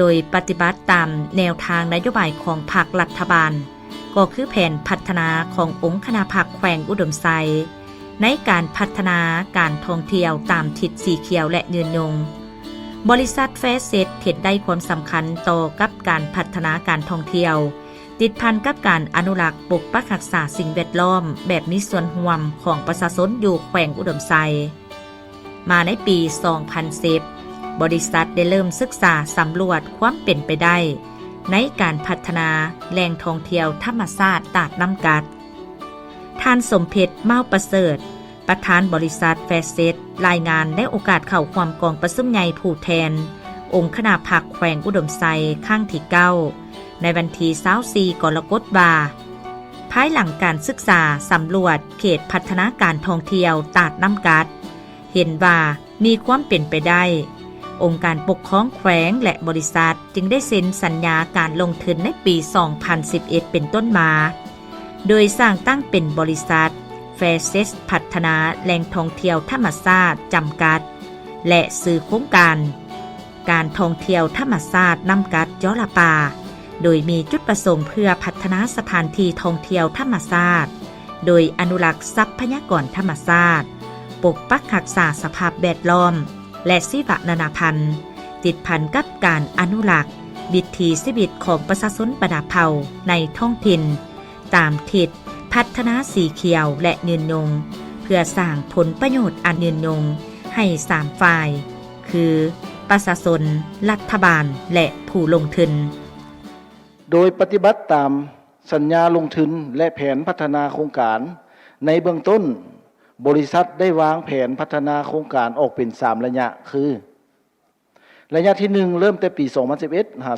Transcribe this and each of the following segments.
โดยปฏิบัติตามแนวทางนโยบายของภาครัฐบาล ก็คือแผนพัฒนาขององค์คณะผักแขวงอุดมไซในการพัฒนาการท่องเที่ยวตามทิศสีเขียวและยืนยง บริษัทเฟสเซตเห็นได้ความสำคัญต่อกับการพัฒนาการท่องเที่ยว ติดพันกับการอนุรักษ์ปกปักรักษาสิ่งแวดล้อม แบบมีส่วนร่วมของประชาชนอยู่แขวงอุดมไซมาในปี 2010 บริษัทได้เริ่มศึกษาสำรวจความเป็นไปได้ ในการพัฒนาแหล่งท่องเที่ยวธรรมชาติตาดน้ำกัด ท่านสมเพชรเมาประเสริฐ ประธานบริษัทแฟเซตรายงานได้โอกาสเข้าความกองประสุมใหญ่ผู้แทน องค์คณะผักแขวงอุดมไซข้างที่เก้าในวันที่24กรกฎาคมภายหลังการศึกษาสำรวจเขตพัฒนาการท่องเที่ยวตาดน้ำกัด เห็นว่ามีความเป็นไปได้ องค์การปกครองแขวงและบริษัท จึงได้เซ็นสัญญาการลงทุนในปี 2011 เป็นต้นมา โดยสร้างตั้งเป็นบริษัทแฟเซสพัฒนาแหล่งท่องเที่ยวธรรมชาติจำกัด และซื้อโครงการ การท่องเที่ยวธรรมชาติน้ำกัดยอละปา โดยมีจุดประสงค์เพื่อพัฒนาสถานที่ท่องเที่ยวธรรมชาติ โดยอนุรักษ์ทรัพยากรธรรมชาติปกปักรักษาสภาพแวดล้อม และชีวนานาพันธ์ ติดพันกับการอนุรักษ์วิถีชีวิตของประชาชนประดาเผ่าในท้องถิ่น ตามทิศพัฒนาสีเขียวและยืนยง เพื่อสร้างผลประโยชน์อันยืนยง ให้สามฝ่าย คือประชาชนรัฐบาลและผู้ลงทุน โดยปฏิบัติตามสัญญาลงทุนและแผนพัฒนาโครงการ ในเบื้องต้น บริษัทได้วางแผนพัฒนาโครงการออกเป็น3ระยะคือ ระยะที่1เริ่มแต่ปี 2011หา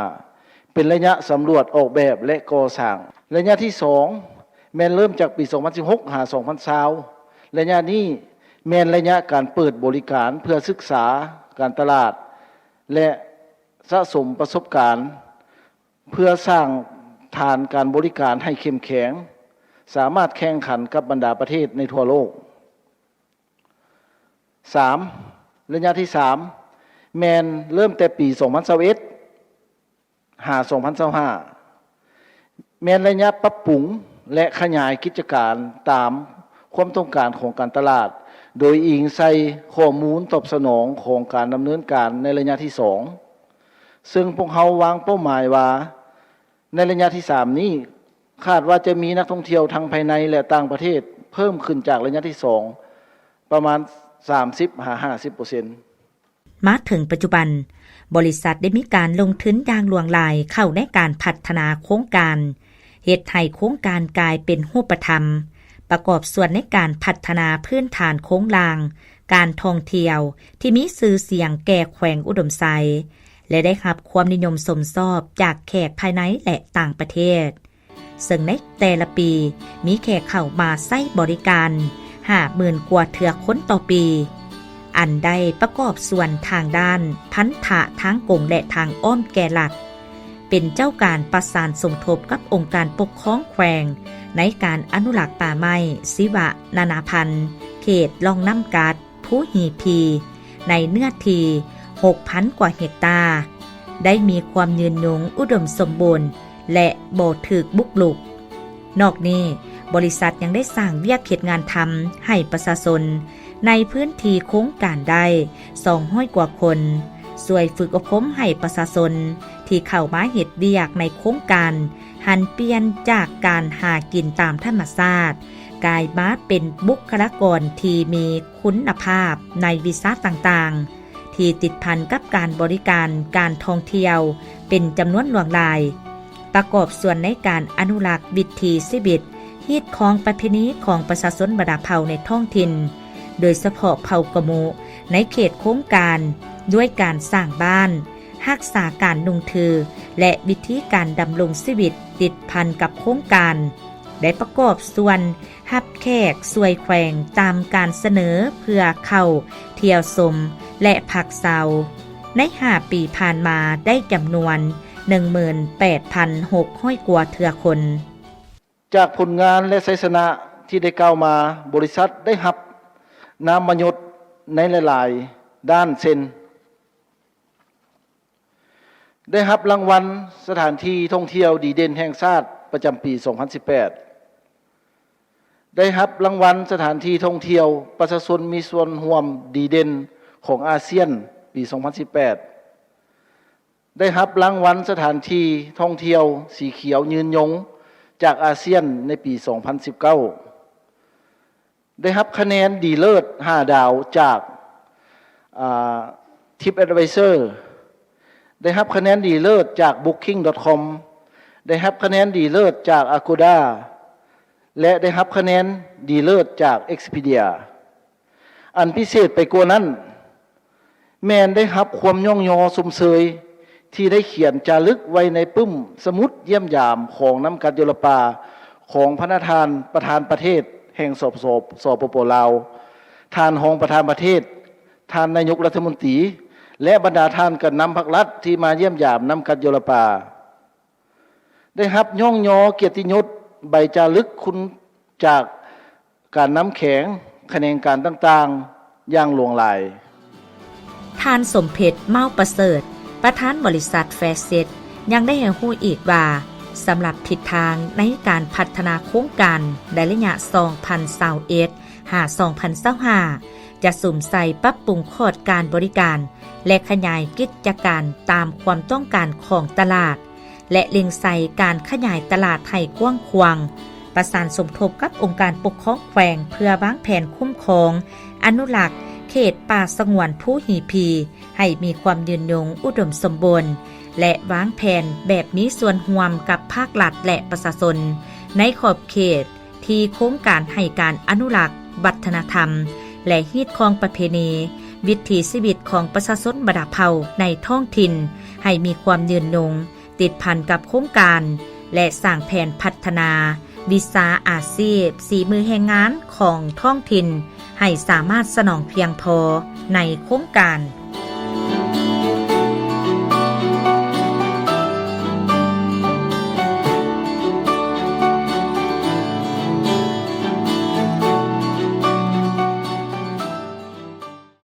2015 เป็นระยะสำรวจออกแบบและก่อสร้าง ระยะที่2แมนเริ่มจากปี 2016หา2020ระยะนี้แมนระยะการเปิดบริการเพื่อศึกษาการตลาด และสะสมประสบการณ์ เพื่อสร้างฐานการบริการให้เข้มแข็ง สามารถแข่งขันกับบรรดาประเทศในทั่วโลก 3. ระยะที่3แมนเริ่มแต่ปี2021หา2025แมนระยะปรับปรุงและขยายกิจการตามความต้องการของการตลาด โดยอิงใส่ข้อมูลตอบสนองของการดำเนินการในระยะที่2ซึ่งพวกเขาวางเป้าหมายว่า ในระยะที่สามนี้ คาดว่าจะมีนักท่องเที่ยวทั้งภายในและต่างประเทศ เพิ่มขึ้นจากระยะที่สองประมาณ 30หา50เปอร์เซ็นต์มาถึงปัจจุบัน บริษัทได้มีการลงทุนอย่างหลวงหลายเข้าในการพัฒนาโครงการเหตุให้โครงการกลายเป็นรูปธรรม ประกอบส่วนในการพัฒนาพื้นฐานโค้งลาง การท่องเที่ยวที่มีสื่อเสียงแก่แขวงอุดมไซและได้รับความนิยมสมชอบจากแขกภายในและต่างประเทศ ซึ่งในแต่ละปี มีแขกเข้ามาใช้บริการห้าหมื่นกว่าเถือค้นต่อปี อันได้ประกอบส่วนทางด้าน พันธะทางกงและทางอ้อมแก่หลัก เป็นเจ้าการประสานสมทบกับองค์การปกครองแขวง ในการอนุรักษ์ป่าไม้สิวะ นานาพันธ์เขตลองน้ำกัด ผู้หีพี ในเนื้อที 6,000 กว่าเฮกตาร์ได้มีความยืนยงอุดมสมบูรณ์ และโบถึกบุกลุก นอกนี้บริษัทยังได้สร้างเวียกเขตงานทำให้ประชาชนในพื้นที่โค้งการได้200กว่าคนสวยฝึกอบรมให้ประชาชนที่เข้ามาเหตุเวียกในโครงการ หันเปลี่ยนจากการหากินตามธรรมชาติกลายมาเป็นบุคลากรที่มีคุณภาพในวิชาต่างๆ ที่ติดพันกับการบริการการท่องเที่ยวเป็นจำนวนหลวงหลาย ประกอบส่วนในการอนุรักษ์วิถีชีวิตฮีตของประเพณีของประชาชนบรรดาเผ่าในท้องถิ่น โดยเฉพาะเผ่ากะโมในเขตโครงการด้วยการสร้างบ้านรักษาการนุ่งถือ และวิธีการดำรงชีวิตติดพันกับโครงการได้ประกอบส่วนฮับแขกสวยแขวงตามการเสนอเพื่อเข้า เที่ยวสมและผักเซาในหาปีผ่านมาได้จำนวน 18,600กว่าเทือคน จากผลงานและไสยสนะที่ได้กล่าวมาบริษัทได้หับนามมยศในหลาย ๆ ด้านเช่นได้รับรางวัลสถานที่ท่องเที่ยวดีเด่นแห่งชาติประจำปี 2018 ได้รับรางวัลสถานที่ท่องเที่ยว ประชาชนมีส่วนร่วมดีเด่นของอาเซียนปี 2018 ได้รับรางวัลสถานที่ท่องเที่ยวสีเขียวยืนยง จากอาเซียนในปี 2019 ได้รับคะแนนดีเลิศ 5 ดาวจากทิปแอดไวเซอร์ได้รับคะแนนดีเลิศจาก Booking.com ได้รับคะแนนดีเลิศจาก Agoda และได้รับคะแนนดีเลิศจาก Expedia อันพิเศษไปกว่านั้น แมนได้รับความย่องยอสมเสย ที่ได้เขียนจารึกไว้ในปึ้มสมุดเยี่ยมยามของน้ำกัดโยลปาของพระนาทานประธานประเทศ แห่งสอบสอบสอบปปลาวทานรองประธานประเทศ ทานนายกรัฐมนตรี และบรรดาท่านกันนำพักรัฐที่มาเยี่ยมยามน้ำกัดโยลปา ได้รับย่องยอเกียรติยศใบจารึกคุณจากการน้ำแข็งคะแนนการต่างๆอย่างหลวงหลาย ทานสมเพชเมาประเสริฐ ประธานบริษัทแฟเซตยังได้ให้หู้อีกว่าสำหรับทิศทางในการพัฒนาโครงการในระยะ2021หา2025จะสุ่มใส่ปรับปรุงคอดการบริการ และขยายกิจการตามความต้องการของตลาด และเล็งใส่การขยายตลาดไทยกว้างขวางประสานสมทบกับองค์การปกครองแขวงเพื่อวางแผนคุ้มครอง อนุรักษ์ เขตป่าสงวนผู้หีพี ให้มีความยืนยงอุดมสมบูรณ์ และวางแผนแบบมีส่วนร่วมกับภาครัฐและประชาชน ในขอบเขตที่โครงการให้การอนุรักษ์ วัฒนธรรม และฮีดคองประเพณี วิถีชีวิตของประชาชนบดาเผาในท้องถิ่น ให้มีความยืนยงติดพันกับโครงการ และสร้างแผนพัฒนา วิสาอาชีพ สีมือแห่งงานของท้องถิ่น ให้สามารถสนองเพียงพอในโครงการ